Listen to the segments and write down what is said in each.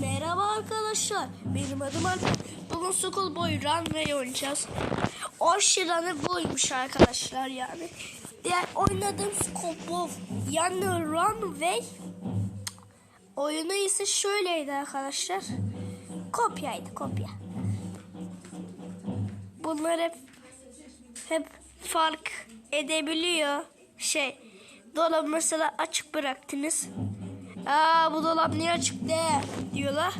Merhaba arkadaşlar. Benim adım Alper. Bugün School Boy Runway oynayacağız. Aşırı buymuş arkadaşlar yani. Diğer oynadığım School Boy yani Runway oyunu ise şöyleydi arkadaşlar. Kopyaydı kopya. Bunlar hep hep fark edebiliyor. Şey dolabı mesela açık bıraktınız. Aa bu dolap niye açık diyorlar.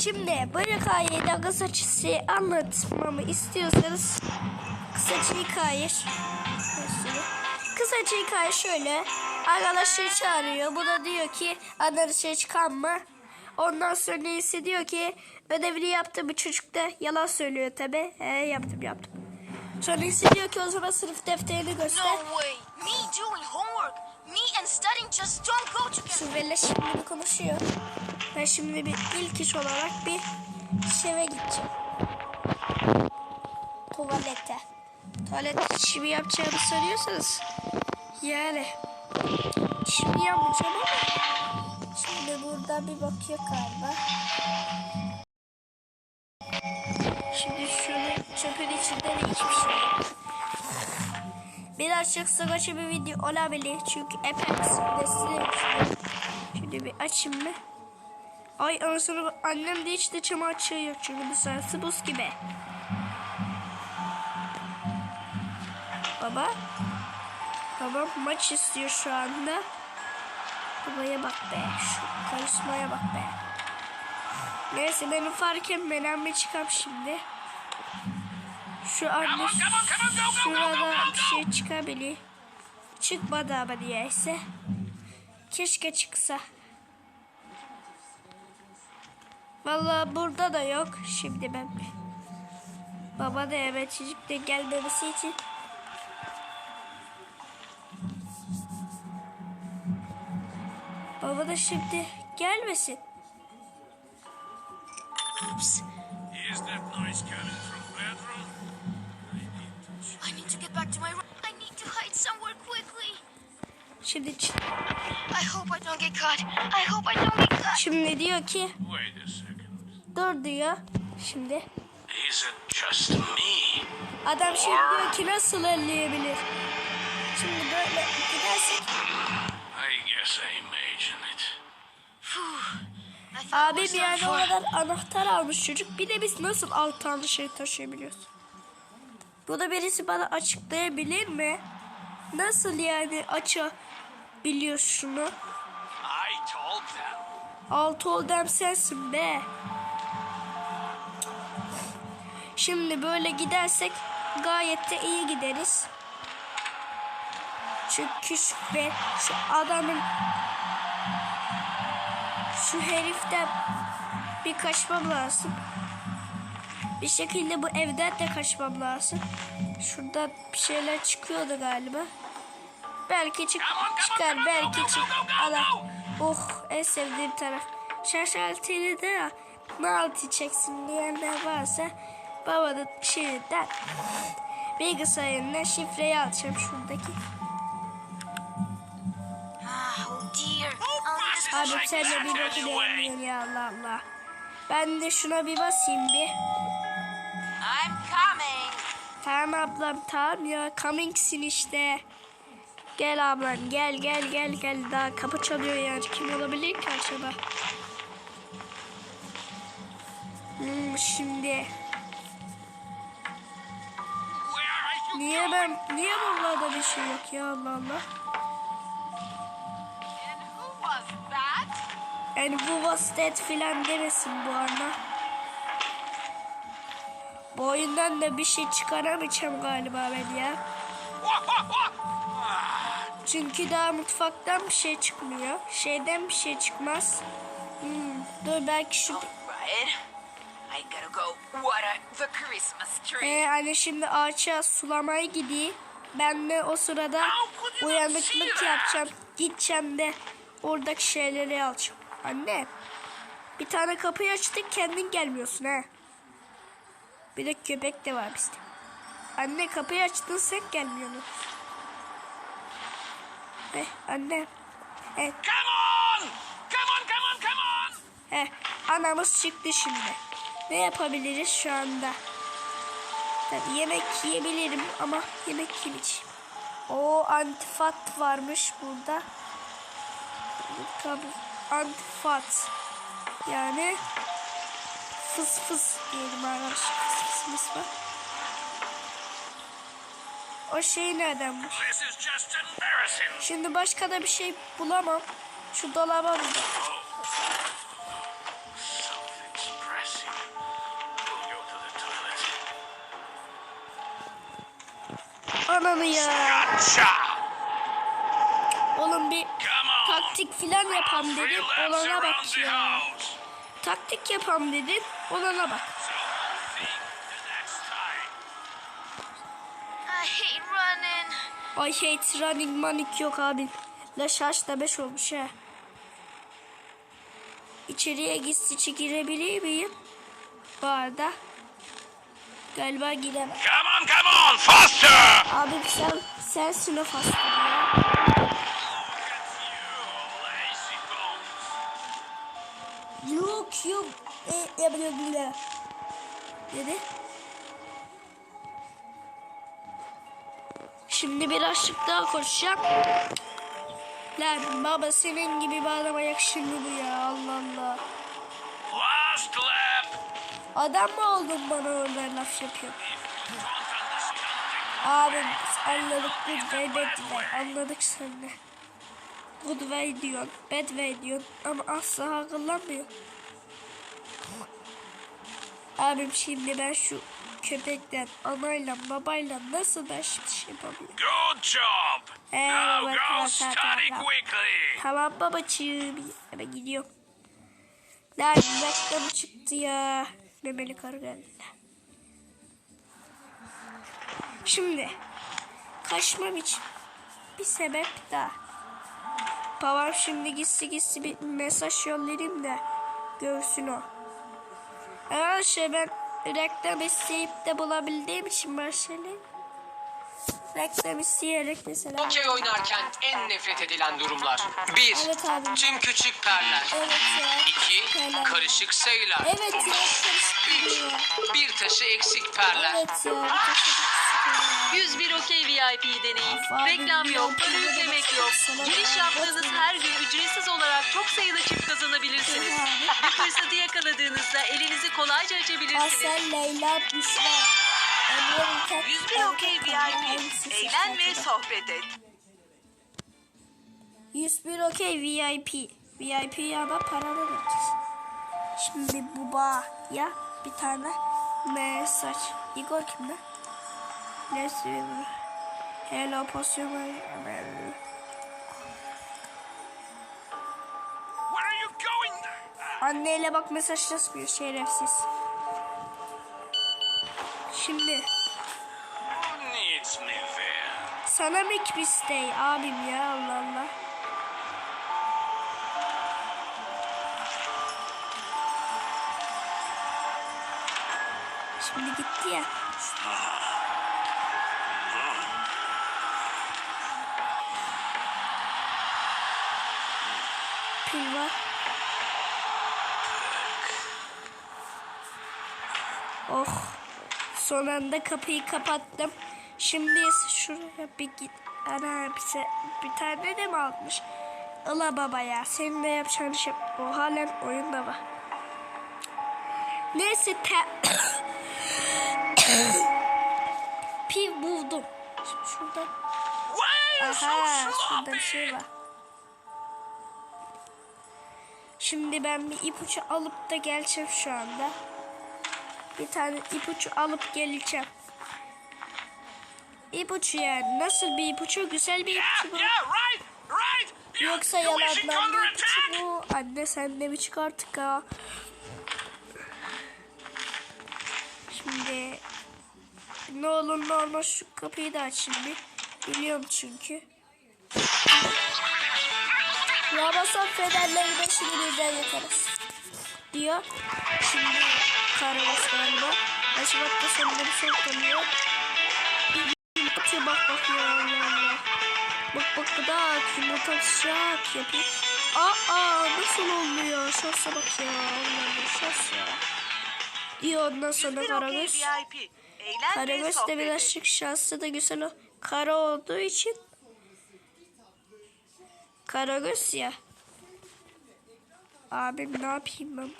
Şimdi bu hikayede kısa çizgi anlatmamı istiyorsanız kısaca hikaye kısaca hikaye şöyle. Arkadaşları çağırıyor. Bu da diyor ki adını şey çıkarma. Ondan sonra ise diyor ki ödevini yaptı bu çocuk da yalan söylüyor tabi he yaptım yaptım. Sonra ise diyor ki o zaman sınıf defterini göster. No way. Me doing Sürvelle şimdi konuşuyor. Ben şimdi bir ilk iş olarak bir şeve gideceğim. Tuvalete. Tuvalet işimi yapacağımı soruyorsanız yani şimdi yapmayacağım ama şimdi burada bir bakıyor galiba. Şimdi şöyle çöpün içinde de hiçbir şey yok. Birazcık sıkıcı bir video olabilir çünkü Apex Şimdi bir açayım mı? Ay anasını annem de hiç de çamı açığı yok çünkü dışarısı buz gibi. Baba. Babam maç istiyor şu anda. Babaya bak be. Şu karizmaya bak be. Neyse benim fark etmeden bir çıkam şimdi. Şu anda şurada bir şey çıkabilir. Çıkmadı ama niyeyse. Keşke çıksa. Vallahi burada da yok. Şimdi ben Baba da evet çocuk da gelmemesi için Baba da şimdi gelmesin. Oops. Is that noise coming from bedroom? I need to get back to my room. I need to hide somewhere quickly. Şimdi I hope I don't get caught. I hope I don't get caught. şimdi diyor ki Wait a second. dur diyor. Şimdi Is it just me? adam şimdi diyor ki nasıl elleyebilir? Şimdi böyle gidersek I guess I imagine it. Abi bir yani o kadar anahtar almış çocuk. Bir de biz nasıl altı tane şey taşıyabiliyoruz? Bu da birisi bana açıklayabilir mi? Nasıl yani açabiliyor şunu? Altı ol dem sensin be. Şimdi böyle gidersek gayet de iyi gideriz. Çünkü şu, ve şu adamın şu heriften bir kaçmam lazım. Bir şekilde bu evden de kaçmam lazım. Şurada bir şeyler çıkıyordu galiba. Belki çık çıkar, belki çık. Allah. Oh, en sevdiğim taraf. Şaşaltıyla da ne altı çeksin diyenler varsa babanın şeyinden bilgisayarından şifreyi alacağım şuradaki. Ah, oh Abi sen de bir bakın ya Allah Allah. Ben de şuna bir basayım bir. Tamam ablam tamam ya comingsin işte. Gel ablam gel gel gel gel daha kapı çalıyor yani kim olabilir ki acaba? Hmm, şimdi niye ben niye buralarda bir şey yok ya Allah Allah. And who was that? Yani bu vastet filan demesin bu arada. Bu oyundan da bir şey çıkaramayacağım galiba ben ya. Çünkü daha mutfaktan bir şey çıkmıyor. Şeyden bir şey çıkmaz. Hmm, dur belki şu... Tree. Ee, anne şimdi ağaça sulamaya gideyim. Ben de o sırada uyanıklık yapacağım. Gideceğim de oradaki şeyleri alacağım. Anne bir tane kapıyı açtık kendin gelmiyorsun ha. Bir de köpek de var bizde. Anne kapıyı açtın sen gelmiyorsun. Eh, anne. Evet. Come on! Come on, come on, come on! Heh, anamız çıktı şimdi. Ne yapabiliriz şu anda? Tabii yemek yiyebilirim ama yemek yemeyeceğim. O antifat varmış burada. Antifat. Yani fıs fıs diyelim arkadaşlar. Fıs fıs fıs var. O şey nereden bu? Şimdi başka da bir şey bulamam. Şu dolaba the toilet. Ananı ya. Oğlum bir taktik filan yapam dedim. Olana bak ya. Taktik yapam dedim. Olana bak. Ay hate running manik yok abi. La şaş da 5 olmuş ha. İçeriye gizlice girebilir miyim? Bu arada. Galiba giremem. Come on, come on, faster! Abi sen sensin o fastır ya. Yok yok. E, yapıyor bile. Dedi. Şimdi birazcık daha koşacağım. Lan baba senin gibi bir adama yakışır mı bu ya Allah Allah. Last lap. Adam mı oldun bana orada laf yapıyor. Abim anladık good way bad way anladık seninle. Good way diyorsun bad way diyorsun ama asla akıllanmıyor. Abim şimdi ben şu köpekten anayla babayla nasıl ben şimdi şey yapamıyorum. Good job. Eh, Now go study quickly. Tamam babacığım hemen gidiyorum. Lan reklamı çıktı ya. Memeli karı geldi. Şimdi kaçmam için bir sebep daha. Babam şimdi gitsi gitsi bir mesaj yollayayım da görsün o. Arkadaşlar ben reklam isteyip de bulabildiğim için ben şeyleri reklam isteyerek mesela. Okey oynarken en nefret edilen durumlar. 1. Evet abi. Tüm küçük perler. Evet ya. 2. Helal. Karışık sayılar. Evet ya. karışık 3. geliyor. Bir taşı eksik perler. Evet ya. bir taşıdık. 101 Okey VIP deneyin. Reklam yok, para yüklemek yok. Giriş yaptığınız her gün ücretsiz olarak çok sayıda çift kazanabilirsiniz. Bir fırsatı yakaladığınızda elinizi kolayca açabilirsiniz. Asel Leyla Büşra. Emre Ülker. 101 Okey VIP. Eğlen ve sohbet et. 101 Okey VIP. VIP ya da para vereceğiz. Şimdi bu ya bir tane mesaj. Igor kimde? Hello. Where are you going? Anneyle bak mesaj yazmıyor şerefsiz. Şimdi sana mik bir stay abim ya Allah Allah. Şimdi gitti ya. Pil var. Oh. Son anda kapıyı kapattım. Şimdi şuraya bir git. Ana bize bir tane de mi almış? Ala baba ya senin de yapacağın şey o halen oyunda var. Neyse te... Piv buldum. So Aha şurada bir şey var. Şimdi ben bir ipucu alıp da geleceğim şu anda. Bir tane ipucu alıp geleceğim. İpucu yani. Nasıl bir ipucu? Güzel bir ipucu bu. Yoksa yalandan bir ipucu bu. Anne sen de bir çık artık ha. Şimdi ne olur ne olmaz şu kapıyı da açayım bir. Biliyorum çünkü. Ramazan fenerleri beşini birden yakarız. Diyor. Şimdi Karamas galiba. Da sonunda bir şey tanıyor. Yumurtaya bak bak ya Allah Allah. Bak bak bu da yumurta şak yapıyor. Aa nasıl oluyor? Şansa bak ya. Allah'ım şans ya. Diyor ondan sonra 101 OK Karagöz. Karagöz de birazcık şanslı da güzel o. Kara olduğu için. Karagöz ya. Abim ne yapayım ben?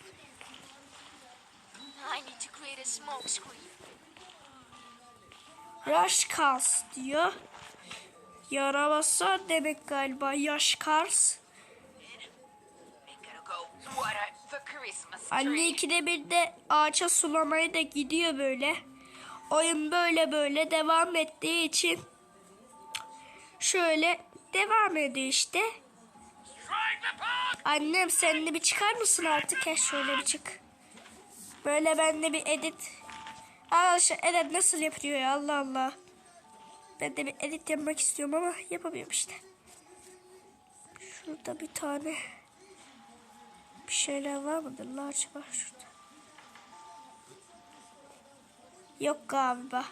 Rush Cars diyor. Yaramazlar demek galiba. Yaş Cars. Anne ikide bir de ağaça sulamaya da gidiyor böyle. Oyun böyle böyle devam ettiği için şöyle devam ediyor işte. Annem sen de bir çıkar mısın artık? Ya şöyle bir çık. Böyle ben de bir edit. Arkadaşlar edit nasıl yapıyor ya Allah Allah. Ben de bir edit yapmak istiyorum ama yapamıyorum işte. Şurada bir tane bir şeyler var mıdır la acaba şurada? Yok galiba.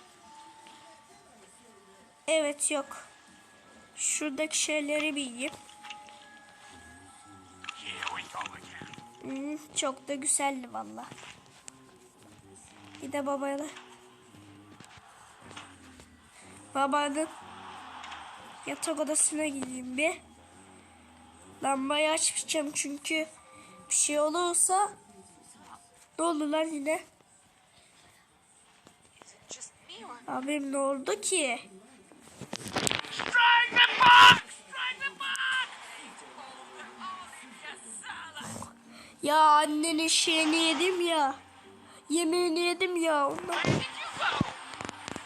Evet yok. Şuradaki şeyleri bir again. Hmm, çok da güzeldi valla. Bir de babayla. Babanın yatak odasına gideyim bir. Lambayı açmayacağım çünkü bir şey olursa ne olur lan yine? Abim ne oldu ki? Ya annenin şeyini yedim ya. Yemeğini yedim ya. Ondan...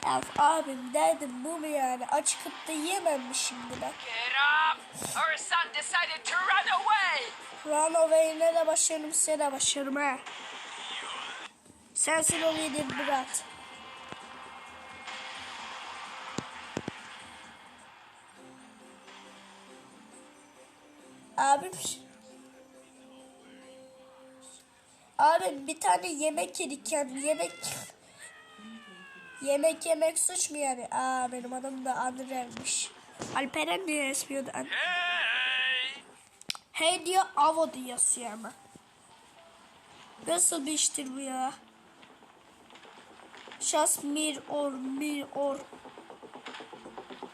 Ya abim derdim bu mu yani? Açıkıp da yiyemem mi şimdi ben? get up. Our son decided to run away. Run away'ine de başarım size de başarım ha. Sensin o lider Murat. Abim Abim bir tane yemek yedik yani yemek Yemek yemek suç mu yani? Aa benim adım da Andrel'miş. Alperen diye yazıyordu. Hey! Hey diyor avo diye yazıyor ama. Nasıl bir iştir bu ya? Şas mir or mir or.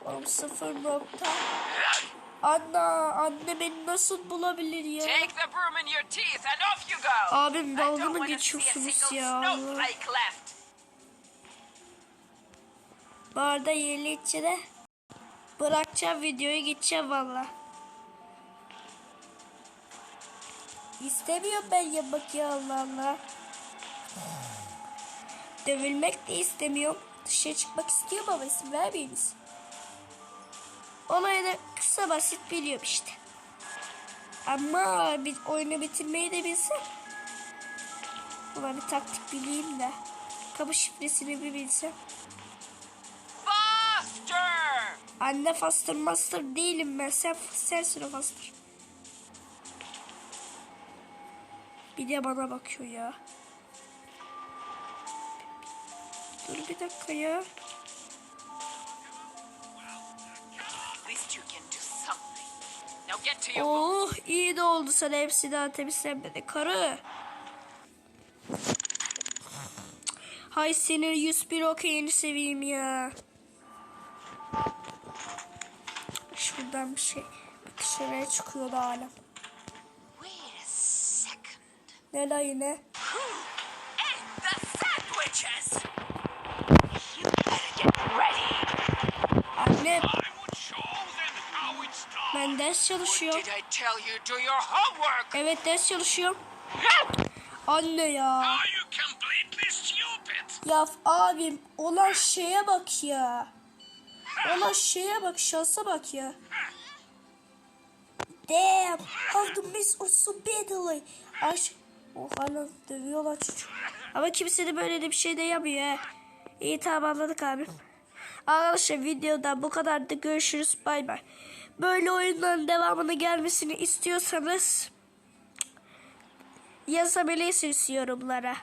Oğlum sıfır nokta. Anna anne beni nasıl bulabilir ya? Take the broom in your teeth and off you go. Abim dalga mı geçiyorsunuz ya? Bu arada yenilikçi de bırakacağım videoyu gideceğim valla. İstemiyorum ben yapmak ya Allah Allah. Dövülmek de istemiyorum. Dışarı çıkmak istiyorum ama isim vermeyiniz. Olayı da kısa basit biliyorum işte. Ama bir oyunu bitirmeyi de bilsem. Ulan bir taktik bileyim de. Kapı şifresini bir bilsem. Faster! Anne fastır master değilim ben. Sen, sensin o fastır. Bir de bana bakıyor ya. Dur bir dakika ya. Oh iyi de oldu sana hepsi daha temizlenmedi karı. Hay senin 101 okeyini seveyim ya. Şuradan bir şey dışarıya çıkıyordu hala. Ne la yine? And the sandwiches! You better get ready. Anne I would show them how it's done! Ben ders çalışıyorum. Evet ders çalışıyorum. Anne ya. Ya abim olan şeye bak ya. Olan şeye bak şansa bak ya. Damn. How to miss or so badly. Aş. Oha lan dövüyorlar çocuk. Ama kimse de böyle de bir şey de yapmıyor he. İyi tamam anladık abim. Arkadaşlar videoda bu kadar da görüşürüz. Bay bay. Böyle oyunların devamını gelmesini istiyorsanız yazabilirsiniz yorumlara.